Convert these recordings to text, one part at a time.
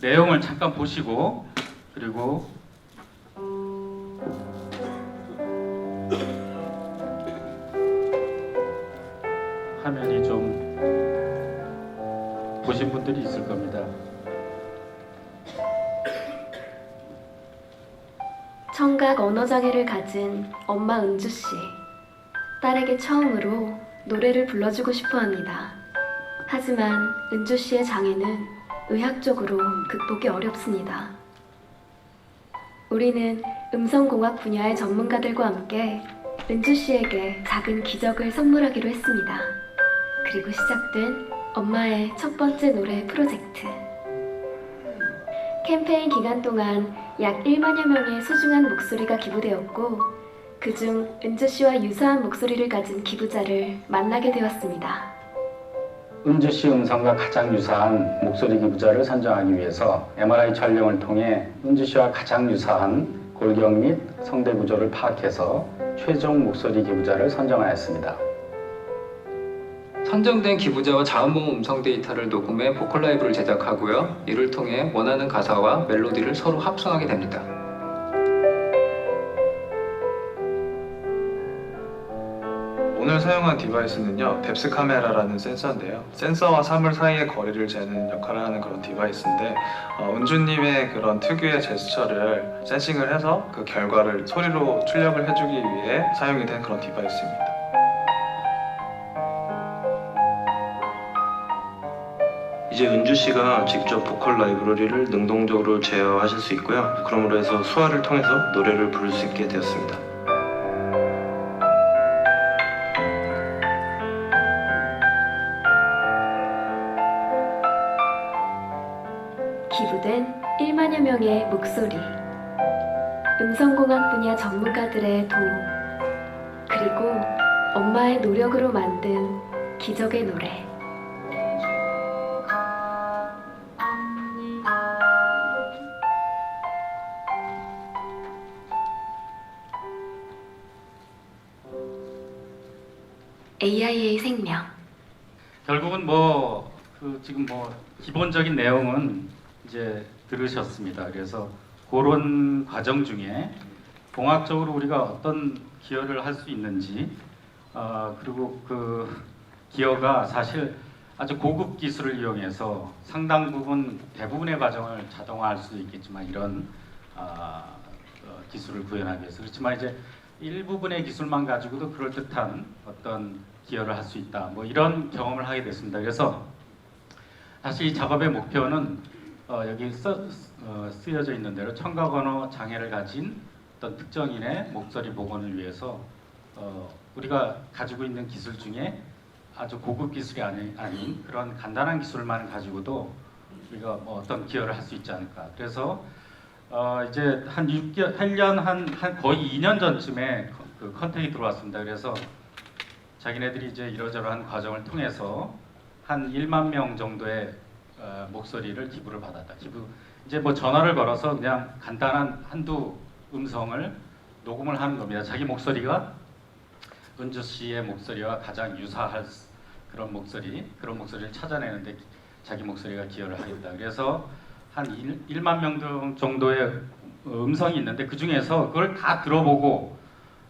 내용을 잠깐 보시고 그리고 화면이 좀 보신 분들이 있을 겁니다. 청각 언어 장애를 가진 엄마 은주 씨. 딸에게 처음으로 노래를 불러주고 싶어 합니다. 하지만 은주 씨의 장애는 의학적으로 극복이 어렵습니다. 우리는 음성공학 분야의 전문가들과 함께 은주 씨에게 작은 기적을 선물하기로 했습니다. 그리고 시작된 엄마의 첫 번째 노래 프로젝트. 캠페인 기간 동안 약 1만여 명의 소중한 목소리가 기부되었고 그중 은주 씨와 유사한 목소리를 가진 기부자를 만나게 되었습니다. 은주 씨 음성과 가장 유사한 목소리 기부자를 선정하기 위해서 MRI 촬영을 통해 은주 씨와 가장 유사한 골격 및 성대 구조를 파악해서 최종 목소리 기부자를 선정하였습니다. 선정된 기부자와 자음보험 음성 데이터를 녹음해 보컬 라이브를 제작하고요. 이를 통해 원하는 가사와 멜로디를 서로 합성하게 됩니다. 오늘 사용한 디바이스는요 뎁스 카메라라는 센서인데요 센서와 사물 사이의 거리를 재는 역할을 하는 그런 디바이스인데 어, 은주님의 그런 특유의 제스처를 센싱을 해서 그 결과를 소리로 출력을 해주기 위해 사용이 된 그런 디바이스입니다 이제 은주 씨가 직접 보컬 라이브러리를 능동적으로 제어하실 수 있고요. 그러므로 해서 수화를 통해서 노래를 부를 수 있게 되었습니다. 1만여 명의 목소리, 음성공학 분야 전문가들의 도움, 그리고 엄마의 노력으로 만든 기적의 노래. AI의 생명. 결국은 뭐 그 지금 뭐 기본적인 내용은 이제 들으셨습니다. 그래서 그런 과정 중에 공학적으로 우리가 어떤 기여를 할 수 있는지 어, 그리고 그 기여가 사실 아주 고급 기술을 이용해서 상당 부분 대부분의 과정을 자동화할 수도 있겠지만 이런 아, 어, 기술을 구현하기 위해서 그렇지만 이제 일부분의 기술만 가지고도 그럴 듯한 어떤 기여를 할 수 있다. 뭐 이런 경험을 하게 됐습니다. 그래서 사실 이 작업의 목표는 어, 여기 써, 어, 쓰여져 있는 대로 청각 언어 장애를 가진 어떤 특정인의 목소리 복원을 위해서 어, 우리가 가지고 있는 기술 중에 아주 고급 기술이 아니, 아닌 그런 간단한 기술만 가지고도 우리가 뭐 어떤 기여를 할 수 있지 않을까. 그래서 어, 이제 한 6개월, 8년 한, 한 거의 2년 전쯤에 컨- 그 컨택이 들어왔습니다. 그래서 자기네들이 이제 이러저러한 과정을 통해서 한 1만 명 정도의 어, 목소리를 기부를 받았다. 기부 이제 뭐 전화를 걸어서 그냥 간단한 한두 음성을 녹음을 하는 겁니다. 자기 목소리가 은주 씨의 목소리와 가장 유사할 수- 그런 목소리, 그런 목소리를 찾아내는데 기- 자기 목소리가 기여를 하겠다. 그래서 한 1, 만명 정도의 음성이 있는데 그 중에서 그걸 다 들어보고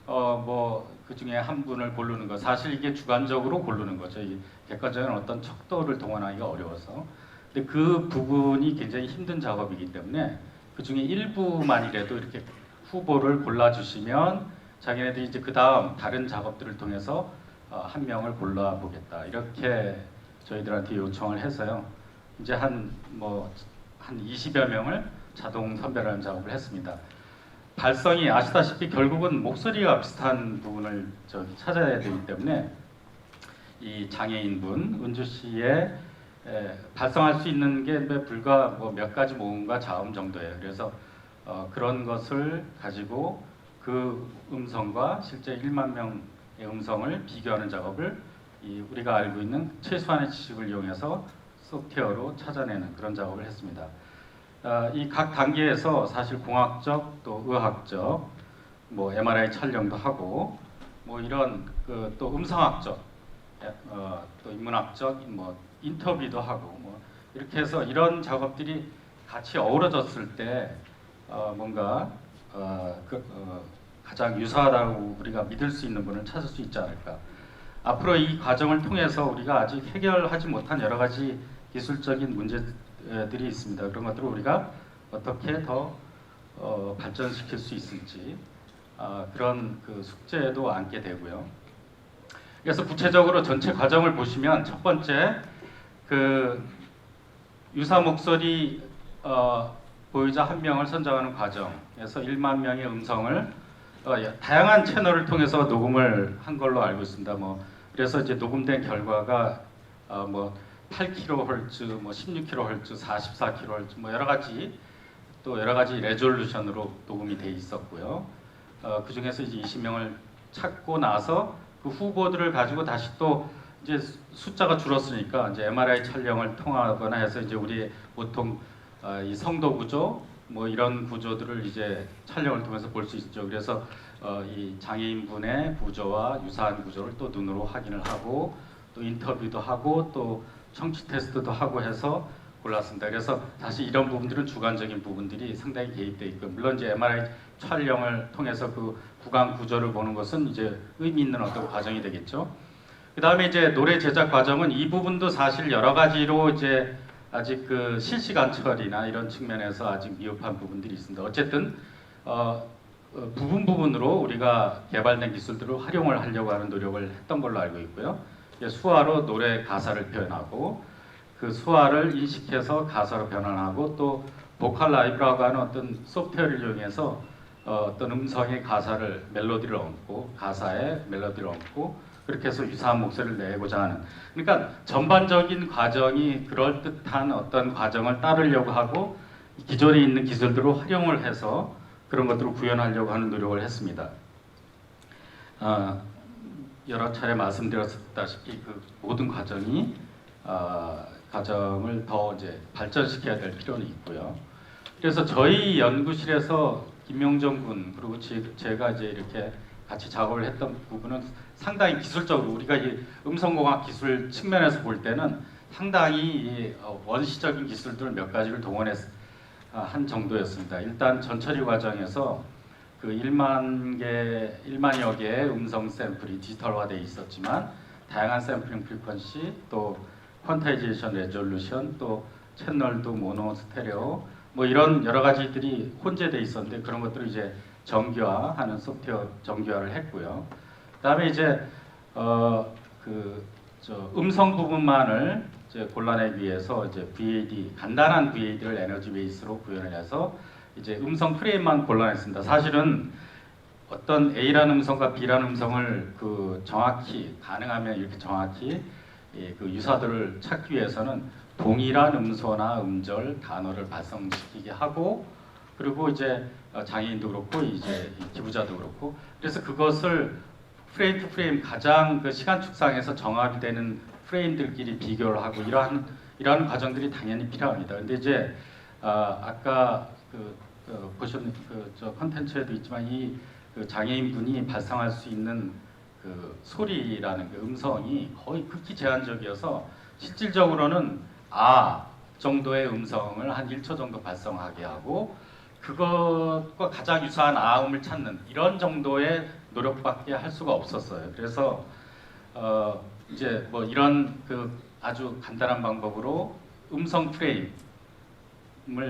어 뭐 그 중에 한 분을 고르는 거 사실 이게 주관적으로 고르는 거죠. 이 객관적인 어떤 척도를 동원하기가 어려워서 근데 그 부분이 굉장히 힘든 작업이기 때문에 그 중에 일부만이라도 이렇게 후보를 골라주시면 자기네들이 이제 그 다음 다른 작업들을 통해서 어, 한 명을 골라보겠다 이렇게 저희들한테 요청을 해서요. 이제 한 뭐 한 20여 명을 자동 선별하는 작업을 했습니다. 발성이 아시다시피 결국은 목소리가 비슷한 부분을 저기 찾아야 되기 때문에 이 장애인분 은주 씨의 에, 발성할 수 있는 게 불과 뭐 몇 가지 모음과 자음 정도예요. 그래서 어, 그런 것을 가지고 그 음성과 실제 1만 명의 음성을 비교하는 작업을 이 우리가 알고 있는 최소한의 지식을 이용해서 소프트웨어로 찾아내는 그런 작업을 했습니다. 아, 이각 단계에서 사실 공학적 또 의학적 뭐 MRI 촬영도 하고 뭐 이런 그 또 음성학적 예, 어, 또 인문학적 뭐 인터뷰도 하고 뭐 이렇게 해서 이런 작업들이 같이 어우러졌을 때 어, 뭔가 어, 그, 어, 가장 유사하다고 우리가 믿을 수 있는 분을 찾을 수 있지 않을까. 앞으로 이 과정을 통해서 우리가 아직 해결하지 못한 여러 가지 기술적인 문제들이 있습니다. 그런 것들을 우리가 어떻게 더 어, 발전시킬 수 있을지 아, 그런 그 숙제도 안게 되고요. 그래서 구체적으로 전체 과정을 보시면 첫 번째 그 유사 목소리 어, 보유자 한 명을 선정하는 과정에서 1만 명의 음성을 어, 다양한 채널을 통해서 녹음을 한 걸로 알고 있습니다. 뭐 그래서 이제 녹음된 결과가 어, 뭐 8kHz, 뭐 16kHz, 44kHz 뭐 여러 가지 또 여러 가지 레졸루션으로 녹음이 돼 있었고요. 어, 그 중에서 이제 20명을 찾고 나서 그 후보들을 가지고 다시 또 이제 수- 숫자가 줄었으니까 이제 MRI 촬영을 통하거나 해서 이제 우리 보통 어, 이 성도 구조 뭐 이런 구조들을 이제 촬영을 통해서 볼 수 있죠. 그래서 어, 이 장애인분의 구조와 유사한 구조를 또 눈으로 확인을 하고 또 인터뷰도 하고 또 청취 테스트도 하고 해서 골랐습니다. 그래서 사실 이런 부분들은 주관적인 부분들이 상당히 개입돼 있고 물론 이제 MRI 촬영을 통해서 그 구강 구조를 보는 것은 이제 의미 있는 어떤 과정이 되겠죠. 그 다음에 이제 노래 제작 과정은 이 부분도 사실 여러 가지로 이제 아직 그 실시간 처리나 이런 측면에서 아직 미흡한 부분들이 있습니다. 어쨌든 어, 어, 부분 부분으로 우리가 개발된 기술들을 활용을 하려고 하는 노력을 했던 걸로 알고 있고요. 수화로 노래 가사를 표현하고 그 수화를 인식해서 가사로 변환하고 또 보컬 라이브라고 하는 어떤 소프트웨어를 이용해서 어, 어떤 음성의 가사를 멜로디를 얹고 가사에 멜로디를 얹고 그렇게 해서 유사한 목소리를 내고자 하는 그러니까 전반적인 과정이 그럴 듯한 어떤 과정을 따르려고 하고 기존에 있는 기술들을 활용을 해서 그런 것들을 구현하려고 하는 노력을 했습니다. 아, 여러 차례 말씀드렸다시피 그 모든 과정이 아, 과정을 더 이제 발전시켜야 될 필요는 있고요. 그래서 저희 연구실에서 김용정 군 그리고 제, 제가 이제 이렇게 같이 작업을 했던 부분은 상당히 기술적으로 우리가 이 음성공학 기술 측면에서 볼 때는 상당히 이, 어, 원시적인 기술들 몇 가지를 동원했 아, 한 정도였습니다. 일단 전처리 과정에서 그 1만 개, 1만여 개의 음성 샘플이 디지털화되어 있었지만 다양한 샘플링 프리퀀시 또 퀀타이제이션 레졸루션 또 채널도 모노 스테레오 뭐 이런 여러 가지들이 혼재돼 있었는데 그런 것들을 이제 정교화하는 소프트웨어 정교화를 했고요. 그다음에 이제 어그저 음성 부분만을 이제 골라내기 위해서 이제 VAD 간단한 VAD를 에너지 베이스로 구현을 해서 이제 음성 프레임만 골라냈습니다. 사실은 어떤 A라는 음성과 B라는 음성을 그 정확히 가능하면 이렇게 정확히 예, 그 유사들을 찾기 위해서는 동일한 음소나 음절 단어를 발성시키게 하고 그리고 이제 어, 장애인도 그렇고 이제 이 기부자도 그렇고 그래서 그것을 프레임 투 프레임 가장 그 시간 축상에서 정합이 되는 프레임들끼리 비교를 하고 이러한 이러한 과정들이 당연히 필요합니다. 근데 이제 아, 아까 그, 그 보셨는 그 저 컨텐츠에도 있지만 이 그 장애인 분이 발생할 수 있는 그 소리라는 그 음성이 거의 극히 제한적이어서 실질적으로는 아 정도의 음성을 한 1초 정도 발성하게 하고 그것과 가장 유사한 아음을 찾는 이런 정도의 노력밖에 할 수가 없었어요. 그래서 어 이제 뭐 이런 그 아주 간단한 방법으로 음성 프레임을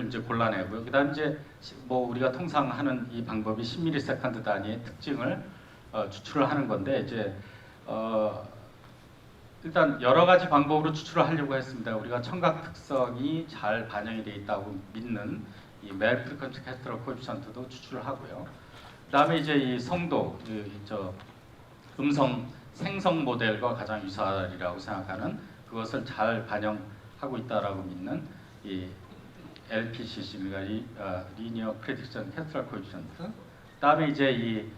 이제 골라내고요. 그다음 이제 시- 뭐 우리가 통상 하는 이 방법이 10ms 단위의 특징을 어, 추출을 하는 건데 이제 어 일단 여러 가지 방법으로 추출을 하려고 했습니다. 우리가 청각 특성이 잘 반영이 돼 있다고 믿는 이멜 프리퀀시 캐스트럴 코에피션트도 추출을 하고요. 그다음에 이제 이 성도, 이, 저 음성 생성 모델과 가장 유사하리라고 생각하는 그것을 잘 반영하고 있다라고 믿는 이 LPCC, 그러니까 이 어, 리니어 프레딕션 캐스트럴 코에피션트. 그다음에 이제 이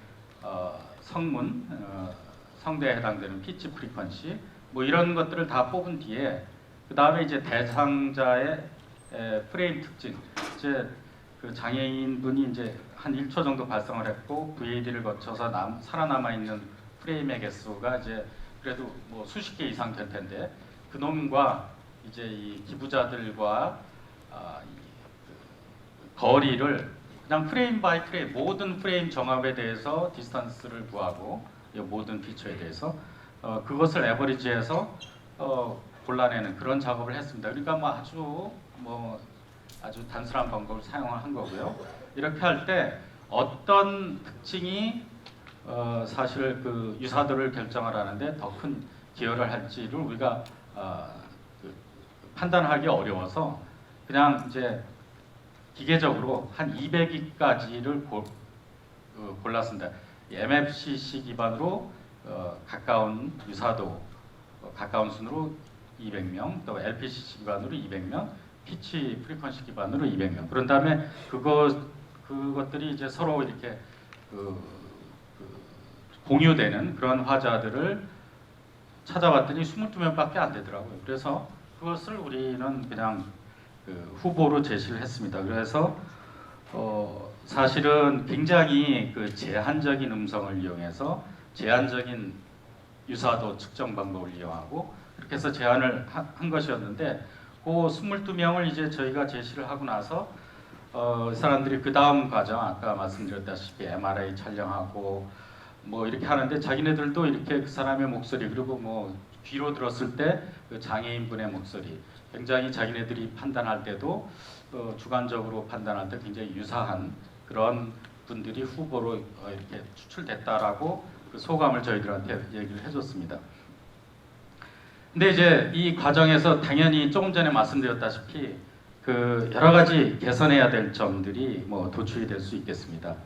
어, 성문, 어, 성대에 해당되는 피치 프리퀀시, 뭐 이런 것들을 다 뽑은 뒤에 그 다음에 이제 대상자의 에, 프레임 특징, 이제 그 장애인 분이 이제 한 1초 정도 발성을 했고 VAD를 거쳐서 남, 살아남아 있는 프레임의 개수가 이제 그래도 뭐 수십 개 이상 될 텐데 그 놈과 이제 이 기부자들과 아, 이, 그 거리를 그냥 프레임 바이 프레임 모든 프레임 정합에 대해서 디스턴스를 구하고 이 모든 피처에 대해서 어, 그것을 에버리지해서 어, 골라내는 그런 작업을 했습니다. 그러니까 뭐 아주 뭐 아주 단순한 방법을 사용한 거고요. 이렇게 할 때 어떤 특징이 어, 사실 그 유사도를 결정을 하는데 더 큰 기여를 할지를 우리가 어, 그 판단하기 어려워서 그냥 이제 기계적으로 한 200위까지를 골, 어, 골랐습니다. MFCC 기반으로 어, 가까운 유사도 어, 가까운 순으로 200명, 또 LPCC 기반으로 200명, 피치 프리퀀시 기반으로 200명. 그런 다음에 그거 그것들이 이제 서로 이렇게 그, 그 공유되는 그런 화자들을 찾아봤더니 22명밖에 안 되더라고요. 그래서 그것을 우리는 그냥 그 후보로 제시를 했습니다. 그래서 어, 사실은 굉장히 그 제한적인 음성을 이용해서 제한적인 유사도 측정 방법을 이용하고 그렇게 해서 제안을 하- 한 것이었는데 그 22명을 이제 저희가 제시를 하고 나서 어, 이 사람들이 그 다음 과정 아까 말씀드렸다시피 MRI 촬영하고 뭐 이렇게 하는데 자기네들도 이렇게 그 사람의 목소리 그리고 뭐 귀로 들었을 때 그 장애인분의 목소리 굉장히 자기네들이 판단할 때도 어, 주관적으로 판단할 때 굉장히 유사한 그런 분들이 후보로 어, 이렇게 추출됐다라고 그 소감을 저희들한테 얘기를 해줬습니다. 근데 이제 이 과정에서 당연히 조금 전에 말씀드렸다시피 그 여러 가지 개선해야 될 점들이 뭐 도출이 될 수 있겠습니다.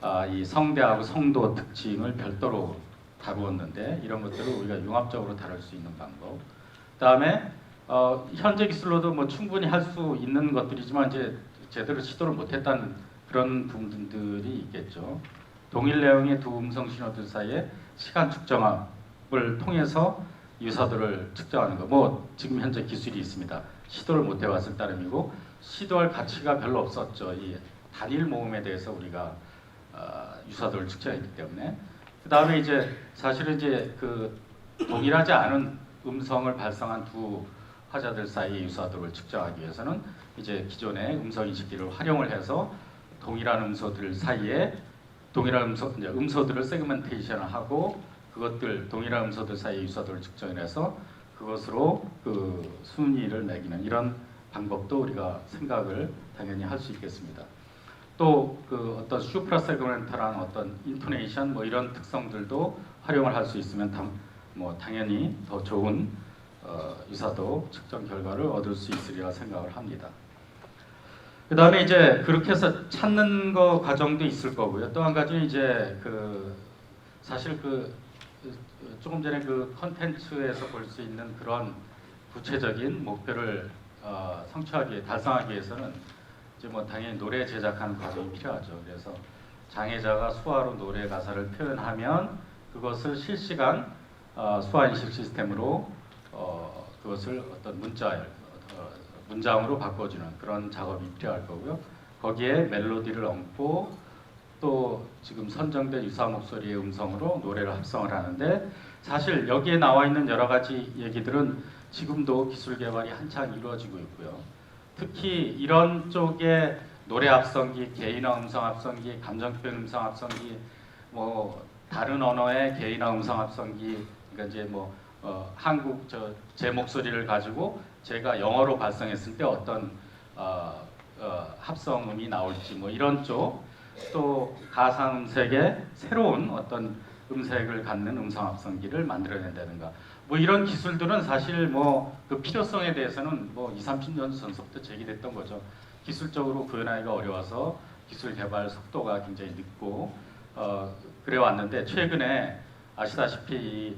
아, 이 성대하고 성도 특징을 별도로 다루었는데 이런 것들을 우리가 융합적으로 다룰 수 있는 방법. 그다음에 어, 현재 기술로도 뭐 충분히 할 수 있는 것들이지만 이제 제대로 시도를 못했다는 그런 부분들이 있겠죠. 동일 내용의 두 음성 신호들 사이에 시간 측정합을 통해서 유사도를 측정하는 거. 뭐 지금 현재 기술이 있습니다. 시도를 못 해왔을 따름이고 시도할 가치가 별로 없었죠. 이 단일 모음에 대해서 우리가 어, 유사도를 측정했기 때문에 그 다음에 이제 사실은 이제 그 동일하지 않은 음성을 발생한 두 화자들 사이의 유사도를 측정하기 위해서는 이제 기존의 음성 인식기를 활용을 해서 동일한 음소들 사이에 동일한 음소 이제 음소들을 세그멘테이션을 하고 그것들 동일한 음소들 사이의 유사도를 측정해서 그것으로 그 순위를 매기는 이런 방법도 우리가 생각을 당연히 할 수 있겠습니다. 또 그 어떤 슈프라 세그멘탈한 어떤 인토네이션 뭐 이런 특성들도 활용을 할 수 있으면 당, 뭐 당연히 더 좋은 어, 유사도 측정 결과를 얻을 수 있으리라 생각을 합니다. 그 다음에 이제 그렇게 해서 찾는 거 과정도 있을 거고요. 또 한 가지는 이제 그 사실 그 조금 전에 그 컨텐츠에서 볼 수 있는 그런 구체적인 목표를 어, 성취하기 달성하기 위해서는 이제 뭐 당연히 노래 제작하는 과정이 필요하죠. 그래서 장애자가 수화로 노래 가사를 표현하면 그것을 실시간 어, 수화 인식 시스템으로 어, 그것을 어떤 문자 어, 문장으로 바꿔주는 그런 작업이 필요할 거고요. 거기에 멜로디를 얹고 또 지금 선정된 유사 목소리의 음성으로 노래를 합성을 하는데 사실 여기에 나와 있는 여러 가지 얘기들은 지금도 기술 개발이 한창 이루어지고 있고요. 특히 이런 쪽에 노래 합성기, 개인화 음성 합성기, 감정 표현 음성 합성기, 뭐 다른 언어의 개인화 음성 합성기, 그러니까 이제 뭐 어, 한국 저 제 목소리를 가지고 제가 영어로 발성했을 때 어떤 어, 어, 합성음이 나올지 뭐 이런 쪽 또 가상 음색의 새로운 어떤 음색을 갖는 음성 합성기를 만들어낸다든가 뭐 이런 기술들은 사실 뭐 그 필요성에 대해서는 뭐 2, 30년 전부터 제기됐던 거죠. 기술적으로 구현하기가 어려워서 기술 개발 속도가 굉장히 늦고 어, 그래 왔는데 최근에 아시다시피 이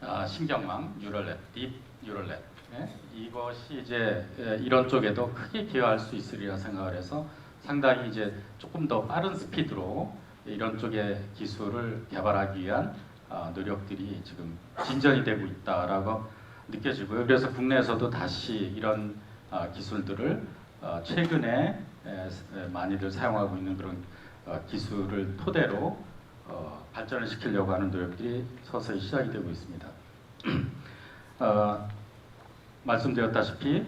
아, 신경망 뉴럴넷, 딥 뉴럴넷 예? 이것이 이제 예, 이런 쪽에도 크게 기여할 수 있으리라 생각을 해서 상당히 이제 조금 더 빠른 스피드로 이런 쪽의 기술을 개발하기 위한 아, 노력들이 지금 진전이 되고 있다라고 느껴지고요. 그래서 국내에서도 다시 이런 아, 기술들을 아, 최근에 많이들 사용하고 있는 그런 어, 기술을 토대로 어, 발전을 시키려고 하는 노력들이 서서히 시작이 되고 있습니다. 어, 말씀드렸다시피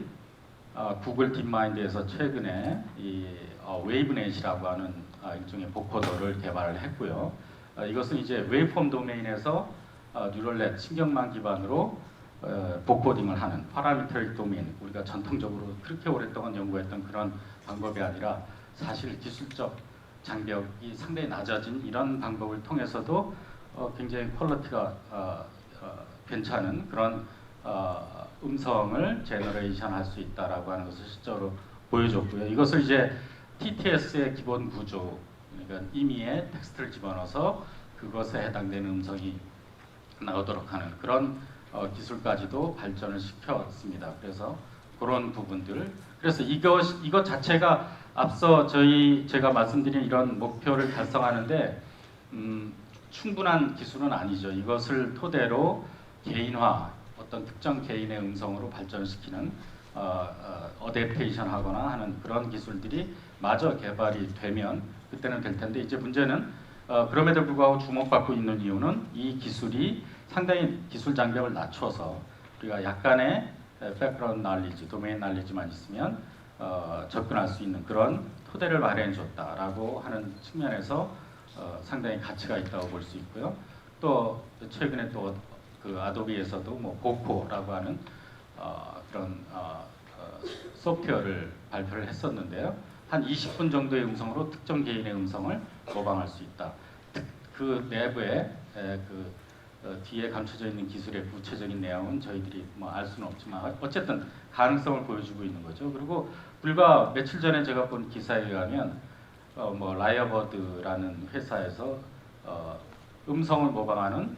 어, 구글 딥마인드에서 최근에 이 어, 웨이브넷이라고 하는 아, 일종의 보코더를 개발을 했고요. 어, 이것은 이제 웨이폼 도메인에서 어, 뉴럴넷 신경망 기반으로 어, 보코딩을 하는 파라미터릭 도메인 우리가 전통적으로 그렇게 오랫동안 연구했던 그런 방법이 아니라 사실 기술적 장벽이 상당히 낮아진 이런 방법을 통해서도 어, 굉장히 퀄리티가 어, 어, 괜찮은 그런 어, 음성을 제너레이션 할 수 있다라고 하는 것을 실제로 보여줬고요. 이것을 이제 TTS의 기본 구조, 그러니까 임의의 텍스트를 집어넣어서 그것에 해당되는 음성이 나오도록 하는 그런 어, 기술까지도 발전을 시켰습니다. 그래서 그런 부분들. 그래서 이것 이것 자체가 앞서 저희 제가 말씀드린 이런 목표를 달성하는데 음, 충분한 기술은 아니죠. 이것을 토대로 개인화 어떤 특정 개인의 음성으로 발전시키는 어, 어, 어댑테이션하거나 하는 그런 기술들이 마저 개발이 되면 그때는 될 텐데 이제 문제는 어, 그럼에도 불구하고 주목받고 있는 이유는 이 기술이 상당히 기술 장벽을 낮춰서 우리가 약간의 백그라운드 날리지, 도메인 날리지만 있으면 어, 접근할 수 있는 그런 토대를 마련해 줬다라고 하는 측면에서 어, 상당히 가치가 있다고 볼 수 있고요. 또 최근에 또 그 아도비에서도 뭐 고코라고 하는 어, 그런 어, 어, 소프트웨어를 발표를 했었는데요. 한 20분 정도의 음성으로 특정 개인의 음성을 모방할 수 있다. 특- 그 내부에 에, 그 어, 뒤에 감춰져 있는 기술의 구체적인 내용은 저희들이 뭐 알 수는 없지만 어쨌든 가능성을 보여주고 있는 거죠. 그리고 불과 며칠 전에 제가 본 기사에 의하면 어, 뭐 라이어버드라는 회사에서 어, 음성을 모방하는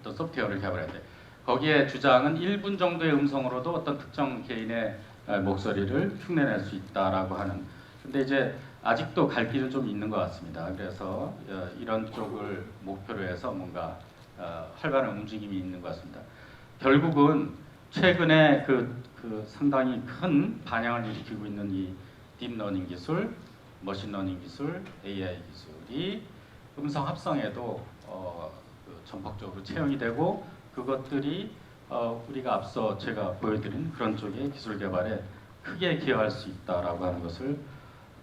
어떤 소프트웨어를 개발했대. 거기에 주장은 1분 정도의 음성으로도 어떤 특정 개인의 어, 목소리를 흉내낼 수 있다라고 하는. 근데 이제 아직도 갈 길은 좀 있는 것 같습니다. 그래서 어, 이런 쪽을 목표로 해서 뭔가 어, 활발한 움직임이 있는 것 같습니다. 결국은 최근에 그, 그 상당히 큰 반향을 일으키고 있는 이 딥러닝 기술, 머신러닝 기술, AI 기술이 음성 합성에도 어, 그 전폭적으로 채용이 되고 그것들이 어, 우리가 앞서 제가 보여드린 그런 쪽의 기술 개발에 크게 기여할 수 있다라고 하는 것을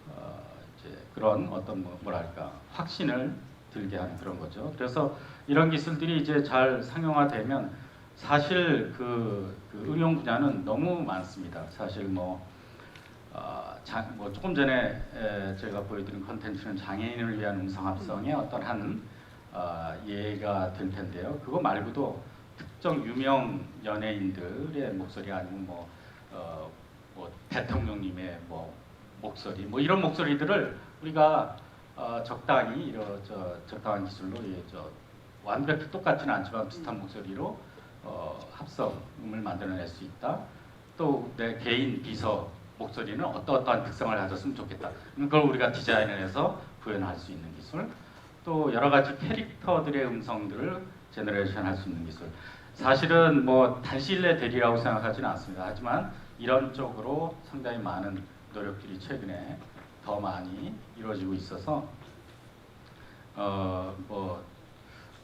어, 이제 그런 어떤 뭐, 뭐랄까 확신을 들게 하는 그런 거죠. 그래서 이런 기술들이 이제 잘 상용화되면 사실 그, 그 응용 분야는 너무 많습니다. 사실 뭐, 어, 자, 뭐 조금 전에 에, 제가 보여드린 컨텐츠는 장애인을 위한 음성 합성의 어떤 한 어, 예가 될 텐데요. 그거 말고도 특정 유명 연예인들의 목소리 아니면 뭐, 어, 뭐 대통령님의 뭐 목소리 뭐 이런 목소리들을 우리가 어, 적당히 이런 저 적당한 기술로 예, 저 완벽히 똑같지는 않지만 비슷한 목소리로 어, 합성음을 만들어낼 수 있다. 또 내 개인 비서 목소리는 어떠어떠한 특성을 가졌으면 좋겠다. 그걸 우리가 디자인을 해서 구현할 수 있는 기술. 또 여러 가지 캐릭터들의 음성들을 제너레이션 할 수 있는 기술. 사실은 뭐 단실 내 대리라고 생각하지는 않습니다. 하지만 이런 쪽으로 상당히 많은 노력들이 최근에 더 많이 이루어지고 있어서 어 뭐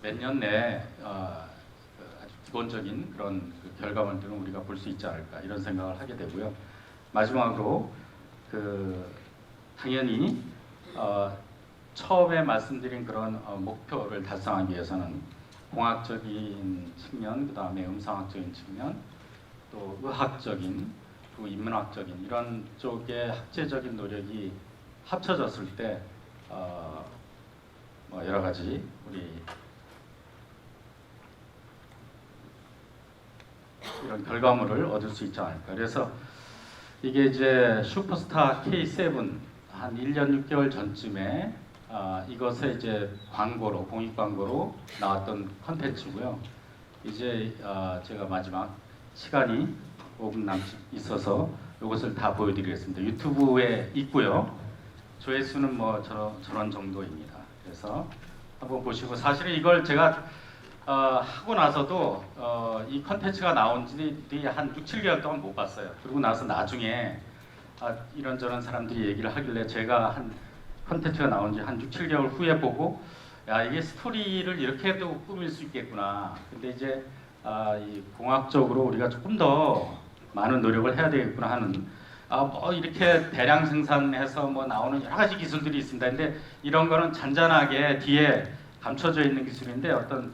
몇 년 내에 어, 기본적인 그런 그 결과물들은 우리가 볼 수 있지 않을까 이런 생각을 하게 되고요. 마지막으로 그 당연히 어, 처음에 말씀드린 그런 어, 목표를 달성하기 위해서는 공학적인 측면, 그 다음에 음성학적인 측면, 또 의학적인, 또 인문학적인 이런 쪽의 학제적인 노력이 합쳐졌을 때 어, 뭐 여러 가지 우리 이런 결과물을 얻을 수 있지 않을까. 그래서 이게 이제 슈퍼스타 K7 한 1년 6개월 전쯤에 아, 이것에 이제 광고로 공익 광고로 나왔던 컨텐츠고요. 이제 아, 제가 마지막 시간이 5분 남짓 있어서 이것을 다 보여드리겠습니다. 유튜브에 있고요. 조회수는 뭐 저런, 저런 정도입니다. 그래서 한번 보시고 사실은 이걸 제가 어, 하고 나서도 어, 이 컨텐츠가 나온 지한 6, 7개월 동안 못 봤어요. 그리고 나서 나중에 아, 이런저런 사람들이 얘기를 하길래 제가 한 컨텐츠가 나온 지 한 6, 7개월 후에 보고 야 이게 스토리를 이렇게 도 꾸밀 수 있겠구나. 근데 이제 아, 이 공학적으로 우리가 조금 더 많은 노력을 해야 되겠구나 하는 아 뭐 이렇게 대량 생산해서 뭐 나오는 여러 가지 기술들이 있습니다. 근데 이런 거는 잔잔하게 뒤에 감춰져 있는 기술인데 어떤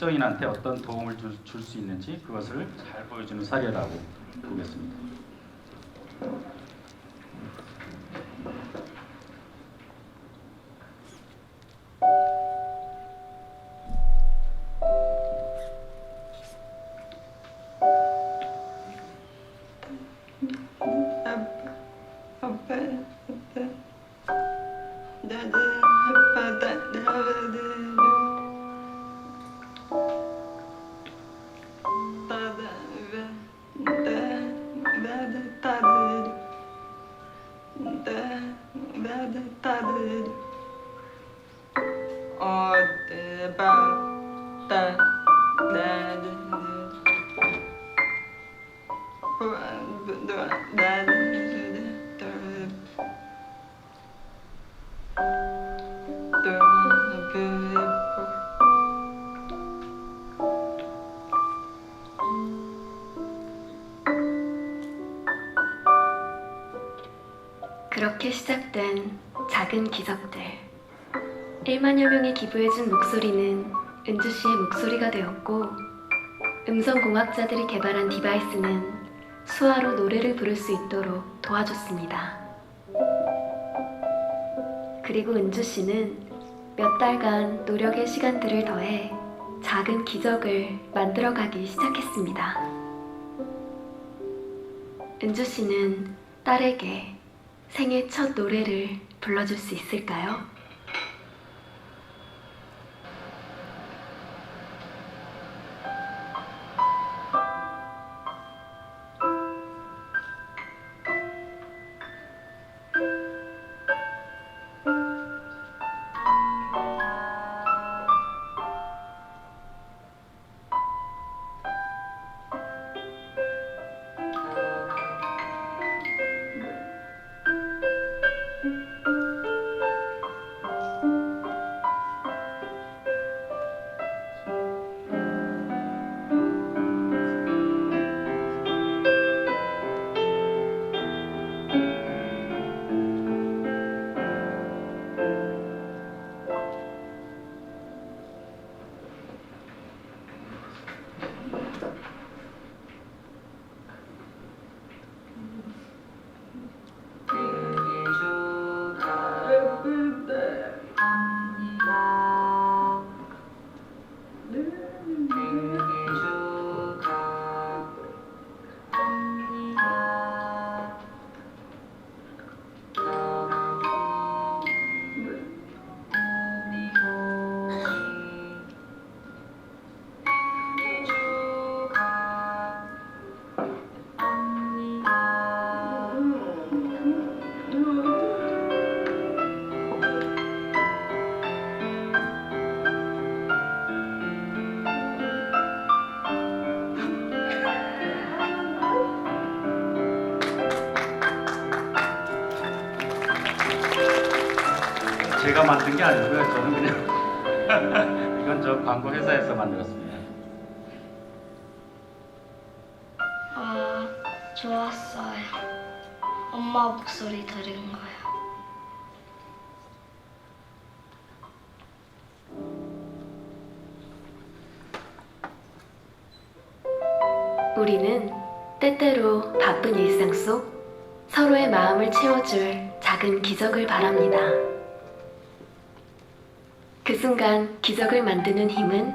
특정인한테 어떤 도움을 줄 수 있는지 그것을 잘 보여주는 사례라고 보겠습니다. 그렇게 시작된 작은 기적들. 1만여 명이 기부해준 목소리는 은주 씨의 목소리가 되었고, 음성공학자들이 개발한 디바이스는 수화로 노래를 부를 수 있도록 도와줬습니다. 그리고 은주 씨는 몇 달간 노력의 시간들을 더해 작은 기적을 만들어가기 시작했습니다. 은주 씨는 딸에게 생애 첫 노래를 불러줄 수 있을까요? 제가 만든 게 아니고요. 저는 그냥 이건 저 광고 회사에서 만들었습니다. 아, 좋았어요. 엄마 목소리 들은 거요. 우리는 때때로 바쁜 일상 속 서로의 마음을 채워줄 작은 기적을 바랍니다. 그 순간 기적을 만드는 힘은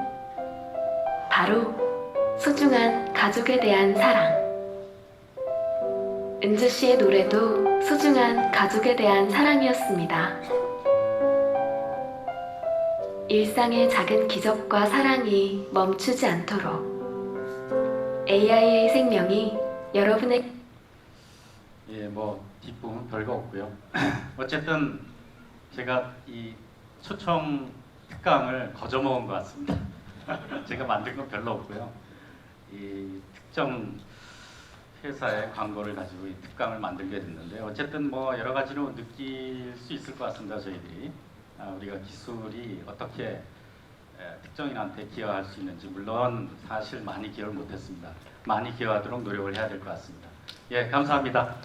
바로 소중한 가족에 대한 사랑. 은주 씨의 노래도 소중한 가족에 대한 사랑이었습니다. 일상의 작은 기적과 사랑이 멈추지 않도록 AI의 생명이 여러분의 예, 뭐 뒷부분 별거 없고요. 어쨌든 제가 이 초청 특강을 거저 먹은 것 같습니다. 제가 만든 건 별로 없고요. 이 특정 회사의 광고를 가지고 이 특강을 만들게 됐는데 어쨌든 뭐 여러 가지로 느낄 수 있을 것 같습니다. 저희들이 아, 우리가 기술이 어떻게 예, 특정인한테 기여할 수 있는지 물론 사실 많이 기여를 못했습니다. 많이 기여하도록 노력을 해야 될 것 같습니다. 예, 감사합니다.